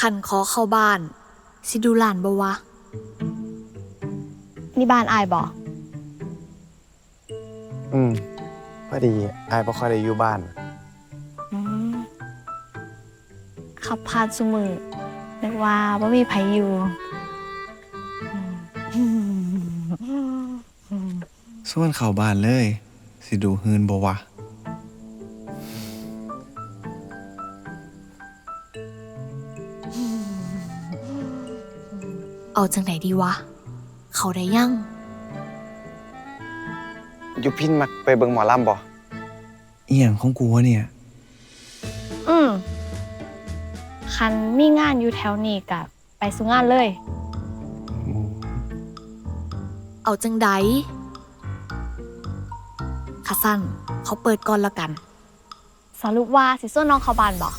ขันขอเข้าบ้าน สิดูหลานบ่วะ นี่บ้านอายบ่อืมพอดีอายบ่ค่อยได้อยู่บ้าน ขับพาดสุมือนึกว่าบ่มีไผอยู่ส่วนเข้าบ้านเลย สิดูฮืนบ่วะเอาจังไหนดีวะ เขาได้ยังอยู่พินมักไปเบิ่งหมอลำบ่เอียงของกูวะเนี่ย อืมคันมีงานอยู่แถวนี้กับไปสุงานเลย เอาจังใด คาสั้นเขาเปิดก่อนละกัน สรุปว่าสิส่วนน้องเขาบานบอก